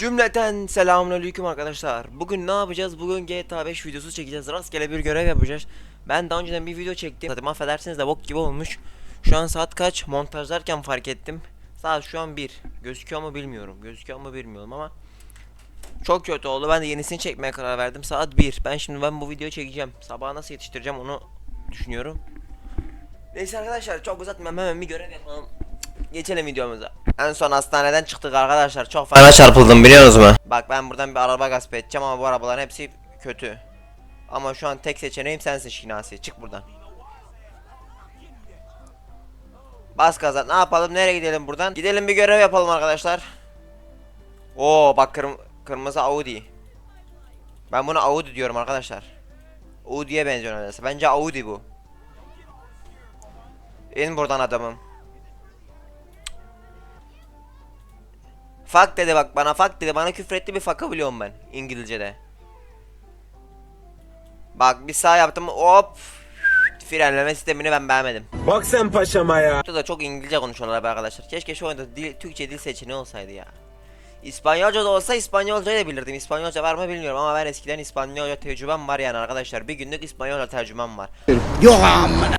Cümleten selamünaleyküm arkadaşlar. Bugün ne yapacağız? Bugün GTA 5 videosu çekeceğiz. Rastgele bir görev yapacağız. Ben daha önceden bir video çektim. Zaten affedersiniz de bok gibi olmuş. Şu an saat kaç? Montajlarken fark ettim. Saat şu an 1. Gözüküyor mu bilmiyorum. Gözüküyor mu bilmiyorum ama çok kötü oldu. Ben de yenisini çekmeye karar verdim. Saat 1. Ben şimdi ben bu videoyu çekeceğim. Sabaha nasıl yetiştireceğim onu düşünüyorum. Neyse arkadaşlar çok uzatmayalım hemen bir görev yapalım. Geçelim videomuza. En son hastaneden çıktık arkadaşlar. Çok fena çarpıldım biliyorsunuz mu? Bak ben buradan bir araba gasp edeceğim ama bu arabaların hepsi kötü. Ama şu an tek seçeneğim sensin Şinasi. Çık buradan. Bas gaza. Ne yapalım? Nereye gidelim buradan? Gidelim bir görev yapalım arkadaşlar. Oo bak kırm kırmızı Audi. Ben buna Audi diyorum arkadaşlar. Audi'ye benziyor neredeyse. Bence Audi bu. İn buradan adamım. Fuck dedi bak bana fuck dedi bana küfretti bir fuck'ı biliyorum ben İngilizce'de. Bak bir sağ yaptım hop frenleme sistemini ben beğenmedim. Bak sen paşama ya. Burada da çok İngilizce konuşuyorlar be arkadaşlar. Keşke şu oyunda dil, Türkçe dil seçeneği olsaydı ya. İspanyolca da olsa İspanyolcayı da bilirdim. İspanyolca var mı bilmiyorum ama ben eskiden İspanyolca tecrübem var yani arkadaşlar. Bir günlük İspanyolca tecrübem var.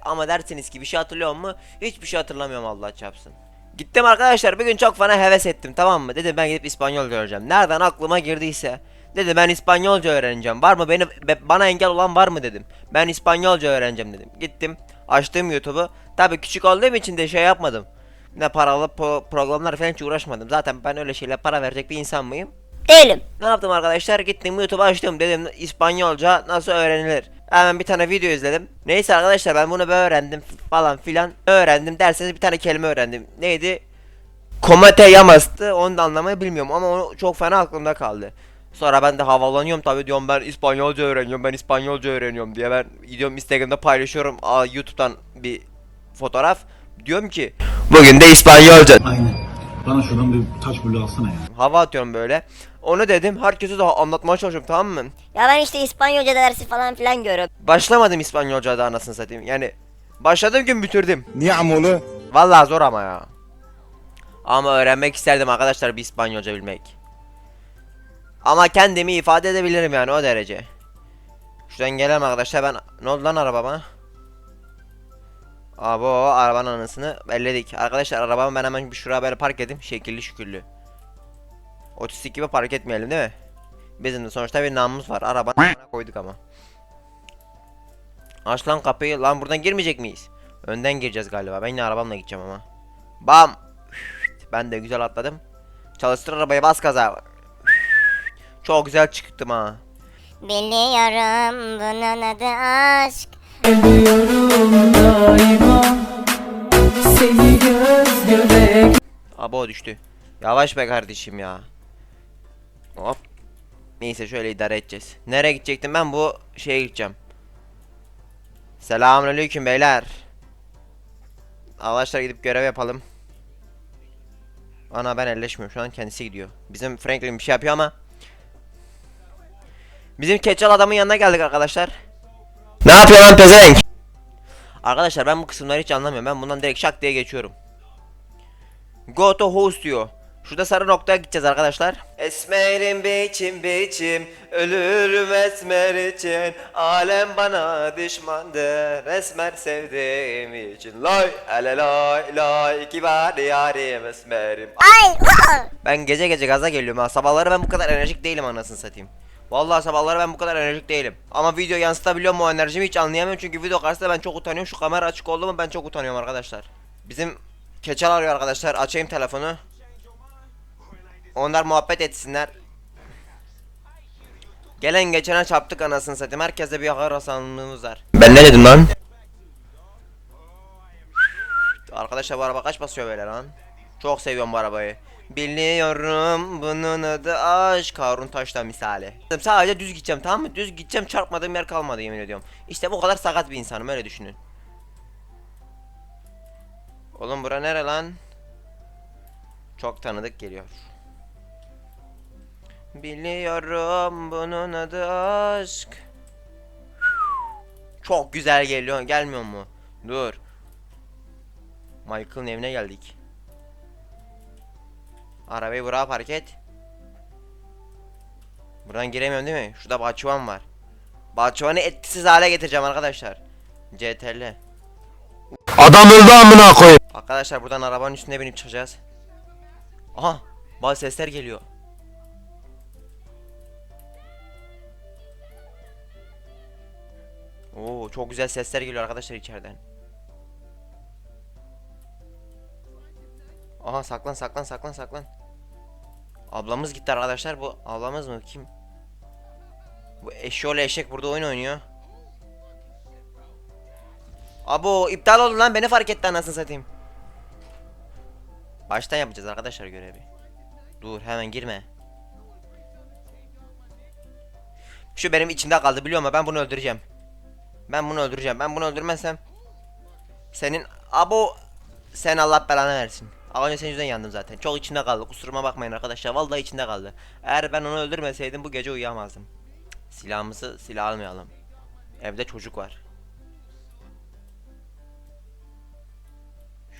Ama derseniz ki bir şey hatırlıyor mu? Hiçbir şey hatırlamıyorum Allah çarpsın. Gittim arkadaşlar bir gün çok fena heves ettim tamam mı? Dedim ben gidip İspanyolca öğreneceğim. Nereden aklıma girdiyse. Dedi ben İspanyolca öğreneceğim. Var mı beni be- bana engel olan var mı dedim. Ben İspanyolca öğreneceğim dedim. Gittim açtım YouTube'u. Tabii küçük olduğum için de şey yapmadım. Ne paralı pro- programlar falan hiç uğraşmadım. Zaten ben öyle şeyle para verecek bir insan mıyım? Değilim. Ne yaptım arkadaşlar? Gittim YouTube'u açtım. Dedim İspanyolca nasıl öğrenilir? Hemen bir tane video izledim. Neyse arkadaşlar ben bunu böyle öğrendim falan filan. Öğrendim derseniz bir tane kelime öğrendim. Neydi? Komate yamastı. Onu da anlamayı bilmiyorum ama o çok fena aklımda kaldı. Sonra ben de havalanıyorum tabii diyorum ben İspanyolca öğreniyorum ben İspanyolca öğreniyorum diye ben gidiyorum Instagram'da paylaşıyorum Aa, YouTube'dan bir fotoğraf diyorum ki bugün de İspanyolca Aynen. Bana şuradan bir taş bulu alsana ya. hava atıyorum böyle. Onu dedim herkese de anlatmaya çalışıyorum tamam mı? Ya ben işte İspanyolca dersi falan filan görüyorum. Başlamadım İspanyolca da anasını satayım. Yani başladığım gün bitirdim. Niye amolu? Vallahi zor ama ya. Ama öğrenmek isterdim arkadaşlar bir İspanyolca bilmek. Ama kendimi ifade edebilirim yani o derece. Şuradan gelelim arkadaşlar ben ne oldu lan arabama? Abo arabanın anısını belledik. Arkadaşlar arabamı ben hemen bir şuraya böyle park edeyim. Şekilli şükürlü. Otistik gibi park etmeyelim değil mi? Bizim de sonuçta bir namımız var. Arabanın koyduk ama. Aç lan kapıyı. Lan buradan girmeyecek miyiz? Önden gireceğiz galiba. Ben yine arabamla gideceğim ama. Bam. Ben de güzel atladım. Çalıştır arabayı bas gaza. Çok güzel çıktım ha. Biliyorum bunun adı aşk. Ölüyorum daima Seni göz göre Abo düştü. Yavaş be kardeşim ya. Hop. Neyse şöyle idare edeceğiz. Nereye gidecektim ben bu şeye gideceğim. Selamünaleyküm beyler. Arkadaşlar gidip görev yapalım. Ana ben elleşmiyorum şu an kendisi gidiyor. Bizim Franklin bir şey yapıyor ama. Bizim keçal adamın yanına geldik arkadaşlar. Ne yapıyor lan pezevenk? Arkadaşlar ben bu kısımları hiç anlamıyorum. Ben bundan direkt şak diye geçiyorum. Go to host diyor. Şurada sarı noktaya gideceğiz arkadaşlar. Esmerim biçim biçim ölürüm esmer için alem bana düşmandır esmer sevdiğim için lay hele lay lay kibar yarim esmerim Ay! Ben gece gece gaza geliyorum ha sabahları ben bu kadar enerjik değilim anasını satayım Vallahi sabahları ben bu kadar enerjik değilim Ama video yansıtabiliyor mu o enerjimi hiç anlayamıyorum çünkü video karşısında ben çok utanıyorum şu kamera açık oldu mu ben çok utanıyorum arkadaşlar Bizim Keçal arıyor arkadaşlar açayım telefonu onlar muhabbet etsinler. Gelen geçene çarptık anasını satayım. Herkese bir yakar hasanlığımız var. Ben ne dedim lan? Arkadaşlar bu araba kaç basıyor böyle lan? Çok seviyorum bu arabayı. Biliyorum bunun adı aşk Harun Taş'ta misali. Sadece düz gideceğim tamam mı? Düz gideceğim çarpmadığım yer kalmadı yemin ediyorum. İşte bu kadar sakat bir insanım öyle düşünün. Oğlum bura nere lan? Çok tanıdık geliyor. Biliyorum bunun adı aşk. Çok güzel geliyor. Gelmiyor mu? Dur. Michael'ın evine geldik. Arabayı buraya park et. Buradan giremiyorum değil mi? Şurada bahçıvan var. Bahçıvanı etkisiz hale getireceğim arkadaşlar. CTRL. Adam öldü amına koyayım. Arkadaşlar buradan arabanın üstüne binip çıkacağız. Aha bazı sesler geliyor. Oo çok güzel sesler geliyor arkadaşlar içeriden. Aha saklan saklan saklan saklan. Ablamız gitti arkadaşlar bu ablamız mı kim? Bu eşyol eşek burada oyun oynuyor. Abo iptal oldu lan beni fark etti anasını satayım. Baştan yapacağız arkadaşlar görevi. Dur hemen girme. Şu benim içimde kaldı biliyor musun? Ben bunu öldüreceğim. Ben bunu öldüreceğim. Ben bunu öldürmezsem senin abo sen Allah belanı versin. Az önce senin yüzünden yandım zaten. Çok içinde kaldı. Kusuruma bakmayın arkadaşlar. Vallahi içinde kaldı. Eğer ben onu öldürmeseydim bu gece uyuyamazdım. Silahımızı silah almayalım. Evde çocuk var.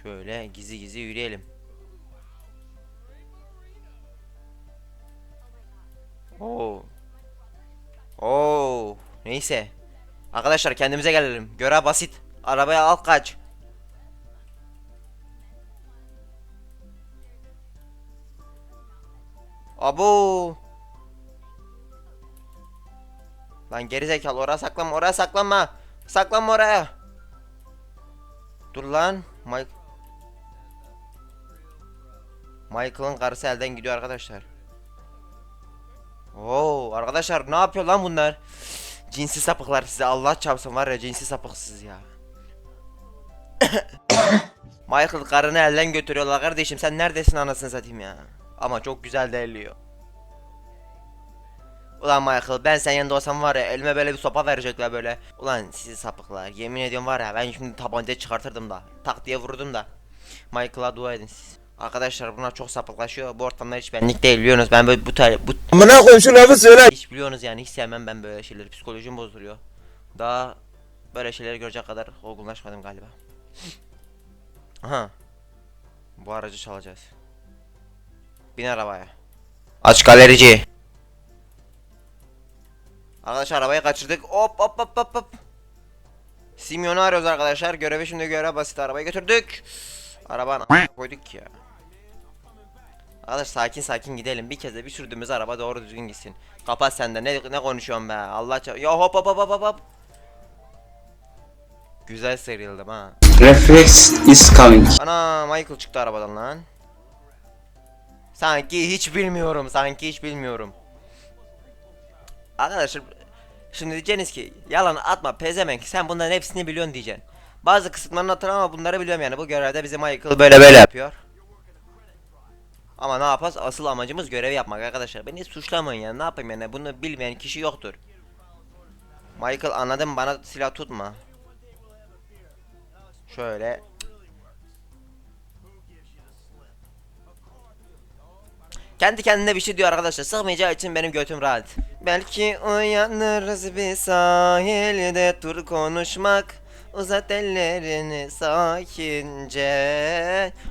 Şöyle gizli gizli yürüyelim. Oo. Oo. Neyse. Arkadaşlar kendimize gelelim. Görev basit. Arabaya al kaç. Abo. Lan gerizekalı oraya saklanma oraya saklanma. Saklanma oraya. Dur lan. Michael'ın karısı elden gidiyor arkadaşlar. Oo arkadaşlar ne yapıyor lan bunlar? Cinsi sapıklar size Allah çarpsın var ya cinsi sapıksız ya. Michael karını elden götürüyorlar kardeşim sen neredesin anasını satayım ya. Ama çok güzel değerliyor. Ulan Michael ben sen yanında olsam var ya elime böyle bir sopa verecekler böyle. Ulan sizi sapıklar yemin ediyorum var ya ben şimdi tabancayı çıkartırdım da. Tak diye vururdum da. Michael'a dua edin siz. Arkadaşlar bunlar çok sapıklaşıyor. Bu ortamlar hiç benlik değil biliyorsunuz. Ben böyle bu tar bu Amına koyayım şu lafı söyle. hiç biliyorsunuz yani hiç sevmem ben böyle şeyleri. Psikolojim bozuluyor. Daha böyle şeyleri görecek kadar olgunlaşmadım galiba. Aha. Bu aracı çalacağız. Bin arabaya. Aç galerici. Arkadaşlar arabayı kaçırdık. Hop hop hop hop hop. Simyon'u arıyoruz arkadaşlar. Görevi şimdi göre basit arabayı götürdük. Arabanın a- koyduk ya. Arkadaş sakin sakin gidelim. Bir kez de bir sürdüğümüz araba doğru düzgün gitsin. Kapat sen de. Ne ne konuşuyorsun be? Allah ça- Ya hop hop hop hop hop. Güzel sıyrıldım ha. Reflex is coming. Ana Michael çıktı arabadan lan. Sanki hiç bilmiyorum. Sanki hiç bilmiyorum. Arkadaşlar şimdi diyeceksiniz ki yalan atma pezemenk sen bunların hepsini biliyorsun diyeceksin. Bazı kısımlarını hatırlamam ama bunları biliyorum yani bu görevde bize Michael böyle böyle yapıyor. Ama ne yapacağız? Asıl amacımız görevi yapmak arkadaşlar. Beni suçlamayın ya. Ne yapayım yani? Bunu bilmeyen kişi yoktur. Michael anladım bana silah tutma. Şöyle. Kendi kendine bir şey diyor arkadaşlar. Sıkmayacağı için benim götüm rahat. Belki uyanırız bir sahilde dur konuşmak. Uzat ellerini sakince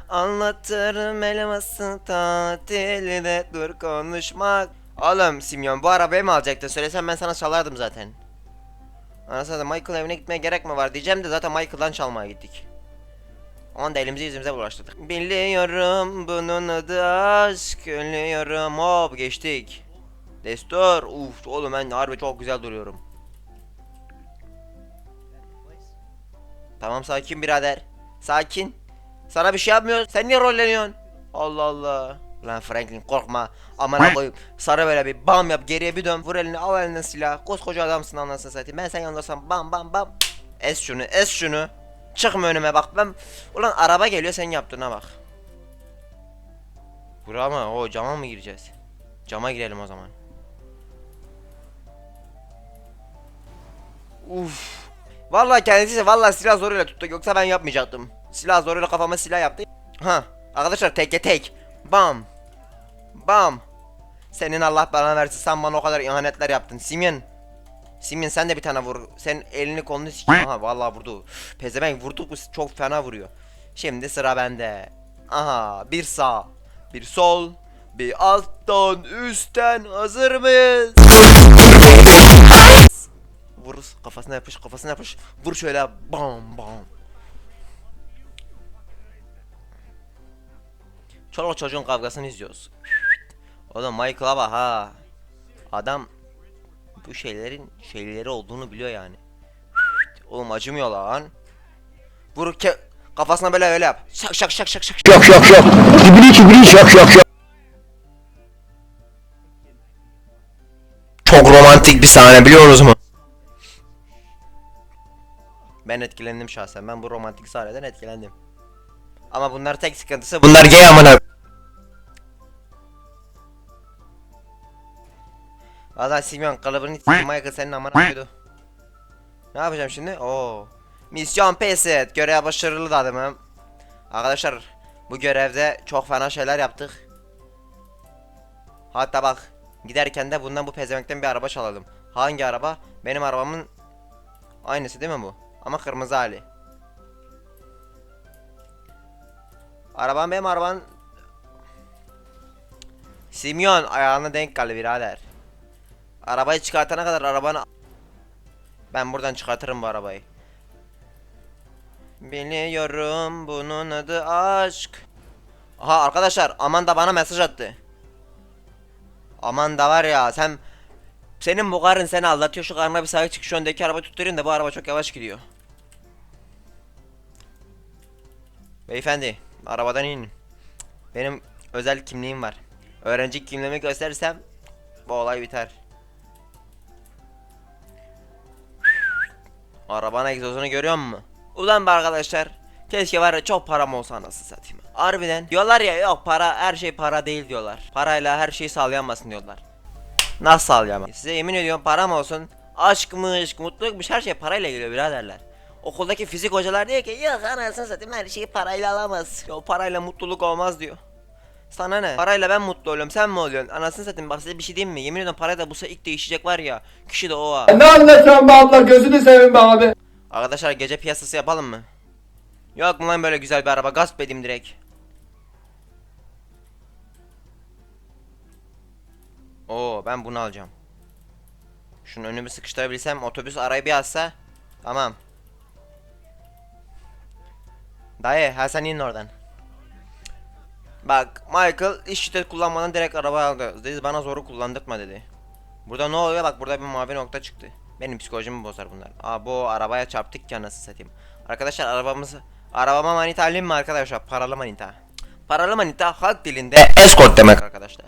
Anlatırım elması tatilde dur konuşmak Oğlum Simyon bu arabayı mı alacaktın? Söylesem ben sana çalardım zaten Anasını da Michael evine gitmeye gerek mi var diyeceğim de zaten Michael'dan çalmaya gittik Onu da elimizi yüzümüze bulaştırdık Biliyorum bunun adı aşk Ölüyorum hop geçtik Destur uf oğlum ben harbi çok güzel duruyorum Tamam sakin birader. Sakin. Sana bir şey yapmıyor. Sen niye rolleniyorsun? Allah Allah. Lan Franklin korkma. Aman koyayım. Sarı böyle bir bam yap geriye bir dön. Vur elini al elinden silah. Koskoca adamsın anasını satayım. Ben sen yanındasam bam bam bam. Es şunu es şunu. Çıkma önüme bak ben. Ulan araba geliyor sen yaptığına bak. Bura mı? O cama mı gireceğiz? Cama girelim o zaman. Uf. Vallahi kendisi vallahi silah zoruyla tuttu yoksa ben yapmayacaktım. Silah zoruyla kafama silah yaptı. Ha arkadaşlar teke tek. Bam. Bam. Senin Allah belanı versin sen bana o kadar ihanetler yaptın. Simyen. Simyen sen de bir tane vur. Sen elini kolunu sik. Aha vallahi vurdu. Pezevenk vurdu çok fena vuruyor. Şimdi sıra bende. Aha bir sağ. Bir sol. Bir alttan üstten hazır mıyız? Vur kafasına yapış kafasına yapış. Vur şöyle bam bam. Çoluk çocuğun kavgasını izliyoruz. Oğlum Michael'a bak ha. Adam bu şeylerin şeyleri olduğunu biliyor yani. Oğlum acımıyor lan. Vur ke kafasına böyle öyle yap. Şak şak şak şak şak. Şok şok şok. Kibri kibri şok şok şok. Çok romantik bir sahne biliyorsunuz mu? Ben etkilendim şahsen. Ben bu romantik sahneden etkilendim. Ama bunlar tek sıkıntısı bunlar gay amına. Valla Simeon kalıbını s**eyim, Michael senin amına koydu. Ne yapacağım şimdi? Oo. Misyon pes et. Görev başarılı da adamım. Arkadaşlar bu görevde çok fena şeyler yaptık. Hatta bak giderken de bundan bu pezevenkten bir araba çalalım. Hangi araba? Benim arabamın aynısı değil mi bu? Ama kırmızı hali. Araban benim araban Simyon ayağına denk geldi birader. Arabayı çıkartana kadar arabanı Ben buradan çıkartırım bu arabayı. Biliyorum bunun adı aşk. Aha arkadaşlar Amanda bana mesaj attı. Amanda var ya sen senin bu karın seni aldatıyor şu karına bir sahip çık şu öndeki araba tutturayım da bu araba çok yavaş gidiyor. Beyefendi arabadan inin. Benim özel kimliğim var. Öğrenci kimliğimi gösterirsem bu olay biter. Arabanın egzozunu görüyor musun? Ulan be arkadaşlar. Keşke var ya çok param olsa anasını satayım. Harbiden diyorlar ya yok para her şey para değil diyorlar. Parayla her şeyi sağlayamazsın diyorlar. Nasıl sağlayamam? Size yemin ediyorum param olsun. Aşkmış, mutlulukmuş her şey parayla geliyor biraderler. Okuldaki fizik hocalar diyor ki yok anasını satayım her şeyi parayla alamaz. Ya parayla mutluluk olmaz diyor. Sana ne? Parayla ben mutlu oluyorum sen mi oluyorsun? Anasını satayım bak size bir şey diyeyim mi? Yemin ediyorum parayla bu sefer ilk değişecek var ya. Kişi de o ha. Ne anlatıyorsun be abla gözünü seveyim be abi. Arkadaşlar gece piyasası yapalım mı? Yok mu lan böyle güzel bir araba gasp edeyim direkt. Oo ben bunu alacağım. Şunu önümü sıkıştırabilsem otobüs arayı bir alsa tamam. Dayı ha sen in oradan. Bak Michael iş şiddet kullanmadan direkt araba aldı. Dedi bana zoru kullandırtma dedi. Burada ne oluyor bak burada bir mavi nokta çıktı. Benim psikolojimi bozar bunlar. Aa bu arabaya çarptık ki anasını satayım. Arkadaşlar arabamızı arabama manita alayım mı arkadaşlar? Paralı manita. Paralı manita halk dilinde escort demek arkadaşlar.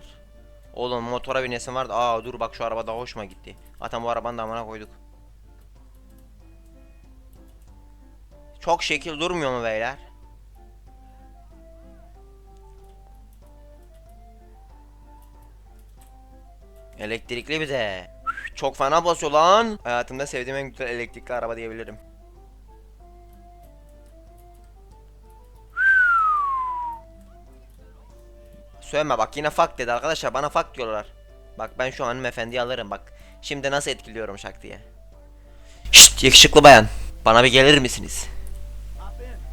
Oğlum motora binesim vardı. Aa dur bak şu araba daha hoşuma gitti. Zaten bu arabanın da amına koyduk. Çok şekil durmuyor mu beyler? Elektrikli bir de. Çok fena basıyor lan. Hayatımda sevdiğim en güzel elektrikli araba diyebilirim. Söyleme bak yine fuck dedi arkadaşlar bana fuck diyorlar. Bak ben şu an hanımefendiyi alırım bak. Şimdi nasıl etkiliyorum şak diye. Şşt yakışıklı bayan. Bana bir gelir misiniz?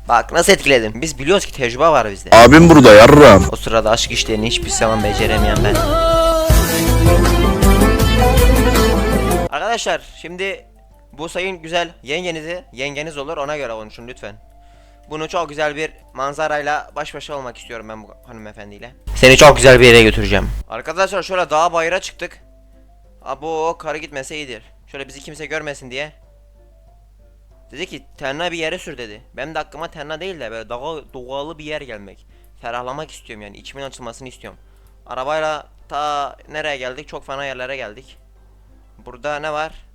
Bak nasıl etkiledim. Biz biliyoruz ki tecrübe var bizde. Abim burada yarram. O sırada aşk işlerini hiçbir zaman beceremeyen ben. Arkadaşlar şimdi bu sayın güzel yengenizi yengeniz olur ona göre konuşun lütfen. Bunu çok güzel bir manzarayla baş başa olmak istiyorum ben bu hanımefendiyle. Seni çok güzel bir yere götüreceğim. Arkadaşlar şöyle dağ bayıra çıktık. Abo karı gitmese iyidir. Şöyle bizi kimse görmesin diye. Dedi ki tenna bir yere sür dedi. Benim de aklıma tenna değil de böyle doğa, doğalı bir yer gelmek. Ferahlamak istiyorum yani içimin açılmasını istiyorum. Arabayla ta nereye geldik? Çok fena yerlere geldik. Burada ne var?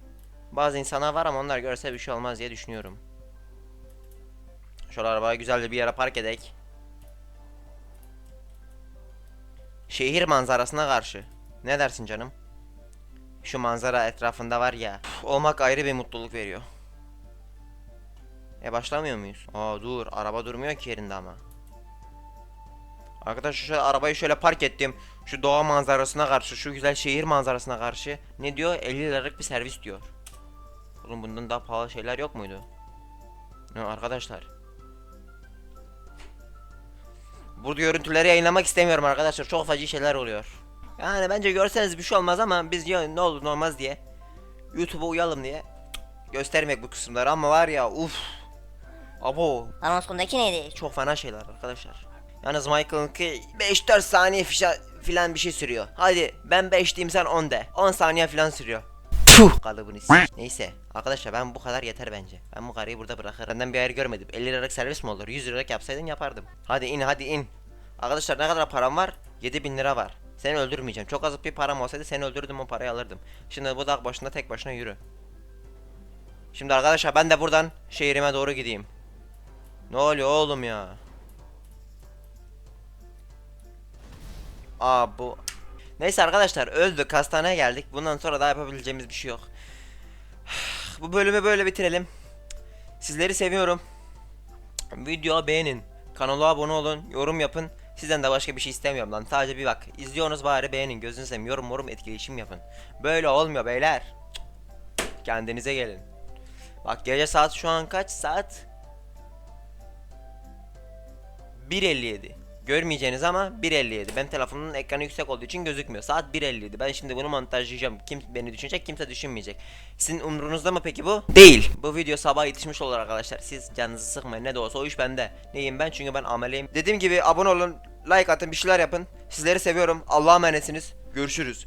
Bazı insanlar var ama onlar görse bir şey olmaz diye düşünüyorum. Şöyle arabayı güzel bir yere park edek. Şehir manzarasına karşı. Ne dersin canım? Şu manzara etrafında var ya. üf, olmak ayrı bir mutluluk veriyor. E başlamıyor muyuz? Aa dur araba durmuyor ki yerinde ama. Arkadaşlar şöyle arabayı şöyle park ettim. Şu doğa manzarasına karşı, şu güzel şehir manzarasına karşı. Ne diyor? 50 liralık bir servis diyor. Oğlum bundan daha pahalı şeyler yok muydu? Ya arkadaşlar. Bu görüntüleri yayınlamak istemiyorum arkadaşlar. Çok feci şeyler oluyor. Yani bence görseniz bir şey olmaz ama biz ya ne olur ne olmaz diye YouTube'a uyalım diye göstermek bu kısımları ama var ya uf. Abo Anons konudaki neydi? çok fena şeyler arkadaşlar. Yalnız Michael'ınki 5-4 saniye fişa filan bir şey sürüyor. Hadi ben 5 diyeyim sen 10 de. 10 saniye filan sürüyor. Puh kalıbını s- Neyse arkadaşlar ben bu kadar yeter bence. Ben bu karıyı burada bırakırım. Benden bir ayar görmedim. 50 liralık servis mi olur? 100 liralık yapsaydın yapardım. Hadi in hadi in. Arkadaşlar ne kadar param var? 7000 lira var. Seni öldürmeyeceğim. Çok az bir param olsaydı seni öldürdüm o parayı alırdım. Şimdi bu dağ başında tek başına yürü. Şimdi arkadaşlar ben de buradan şehrime doğru gideyim. Ne oluyor oğlum ya? Aa bu Neyse arkadaşlar öldük hastaneye geldik. Bundan sonra daha yapabileceğimiz bir şey yok. Bu bölümü böyle bitirelim. Sizleri seviyorum. Videoyu beğenin. Kanala abone olun. Yorum yapın. Sizden de başka bir şey istemiyorum lan. Sadece bir bak. İzliyorsunuz bari beğenin. Gözünü seveyim. Yorum yorum etkileşim yapın. Böyle olmuyor beyler. Kendinize gelin. Bak gece saat şu an kaç saat? 1.57. Görmeyeceğiniz ama 1.57. Ben telefonumun ekranı yüksek olduğu için gözükmüyor. Saat 1.57. Ben şimdi bunu montajlayacağım. Kim beni düşünecek, kimse düşünmeyecek. Sizin umrunuzda mı peki bu? Değil. Bu video sabah yetişmiş olur arkadaşlar. Siz canınızı sıkmayın. Ne de olsa o iş bende. Neyim ben? Çünkü ben ameliyim. Dediğim gibi abone olun, like atın, bir şeyler yapın. Sizleri seviyorum. Allah'a emanetsiniz. Görüşürüz.